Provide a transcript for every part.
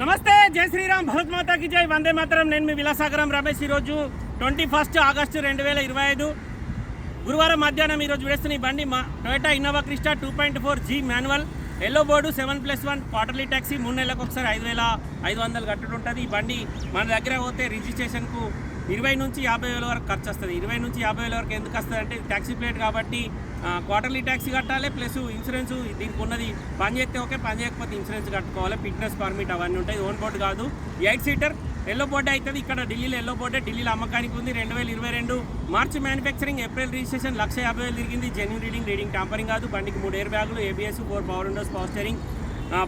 నమస్తే జై శ్రీరామ్ భరత్ మాతాకి జై. వందే మాత్రం. నేను మీ విలాసాగరం రమేష్ ఈరోజు ట్వంటీ ఫస్ట్ ఆగస్టు రెండు వేల ఇరవై ఐదు. గురువారం మధ్యాహ్నం ఈరోజు వేస్తున్న ఈ బండి మా Toyota Innova Crysta two point four G manual. Yellow board seven plus one quarterly taxi మూడు నెలలకు ఒకసారి ఐదు వేల ఐదు వందలు కట్టడం ఉంటుంది ఈ బండి మన దగ్గర పోతే రిజిస్ట్రేషన్కు ఇరవై నుంచి యాభై వేల వరకు ఖర్చు వస్తుంది. ఇరవై నుంచి యాభై వేల వరకు ఎందుకు వస్తుంది అంటే ట్యాక్సీ ప్లేట్ కాబట్టి క్వార్టర్లీ ట్యాక్సీ కట్టాలి ప్లస్ ఇన్సూరెన్స్ దీనికి ఉన్నది పని చేస్తే ఓకే పని చేయకపోతే ఇన్సూరెన్స్ కట్టుకోవాలి ఫిట్నెస్ పర్మిట్ అవన్నీ ఉంటాయి ఓన్ బోర్డు కాదు. ఎయిట్ సీటర్ ఎల్లో బోర్డే అవుతుంది ఇక్కడ ఢిల్లీలో ఎల్లో బోర్డే ఢిల్లీలో అమ్మకానికి ఉంది రెండు వేల ఇరవై రెండు. మార్చ్ మ్యానుఫ్యాక్చరింగ్ ఏప్రిల్ రిజిస్ట్రేషన్ లక్ష యాభై వేలు తిరిగింది జెన్యున్ రీడింగ్ రీడింగ్ టాంపరింగ్ కాదు బండికి మూడు ఎయిర్ బ్యాగులు ABS four power windows power steering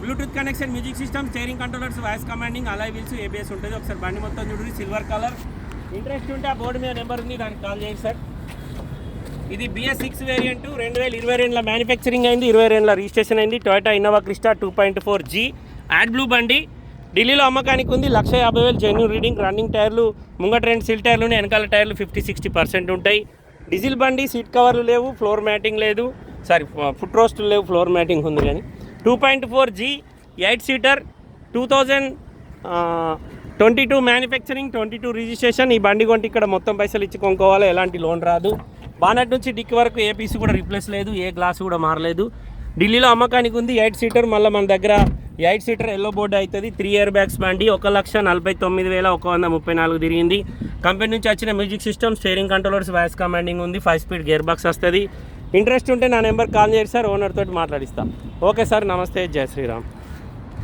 Bluetooth connection music system steering controllers voice commanding alloy wheels ABS ఉంటుంది. ఒకసారి బండి మొత్తం చూడండి సిల్వర్ కలర్ ఇంట్రెస్ట్ ఉంటే ఆ బోర్డు మీద నెంబర్ ఉంది దానికి కాల్ చేయండి సార్ ఇది బిఎస్ సిక్స్ వేరియంట్ రెండు వేల ఇరవై రెండులో మ్యానుఫ్యాక్చరింగ్ అయింది ఇరవై రెండులో రిజిస్ట్రేషన్ అయింది. Toyota Innova Crysta two point four G add blue బండి. ఢిల్లీలో అమ్మకానికి ఉంది లక్ష యాభై వేలు జెన్యున్ రీడింగ్ రన్నింగ్ టైర్లు ముంగట రెండు సిల్ టైర్లు వెనకాల టైర్లు ఫిఫ్టీ సిక్స్టీ పర్సెంట్ ఉంటాయి. డీజిల్ బండి సీట్ కవర్లు లేవు ఫ్లోర్ మ్యాటింగ్ లేదు. సారీ ఫుట్ రోస్టులు లేవు ఫ్లోర్ మ్యాటింగ్ ఉంది కానీ. Two point four G eight seater two thousand twenty two manufacturing twenty two registration ఈ బండి కొంటే ఇక్కడ మొత్తం పైసలు ఇచ్చి కొనుక్కోవాలి ఎలాంటి లోన్ రాదు. బానట్ నుంచి డిక్కి వరకు ఏ పీస్ కూడా రీప్లేస్ లేదు ఏ గ్లాస్ కూడా మారలేదు. ఢిల్లీలో అమ్మకానికి ఉంది ఎయిట్ సీటర్ మళ్ళీ మన దగ్గర ఎయిట్ సీటర్ ఎల్లో బోర్డు అవుతుంది త్రీ ఇయర్ బ్యాగ్స్ బండి ఒక లక్ష నలభై తొమ్మిది వేల ఒక వంద ముప్పై నాలుగు తిరిగింది. కంపెనీ నుంచి వచ్చిన music system steering controllers voice commanding ఉంది ఫైవ్ స్పీడ్ గేర్ బాక్స్ వస్తుంది. ఇంట్రెస్ట్ ఉంటే నా నెంబర్ కాల్ చేయండి సార్ ఓనర్ తోటి మాట్లాడిస్తాను ఓకే సార్ నమస్తే జయ శ్రీరామ్.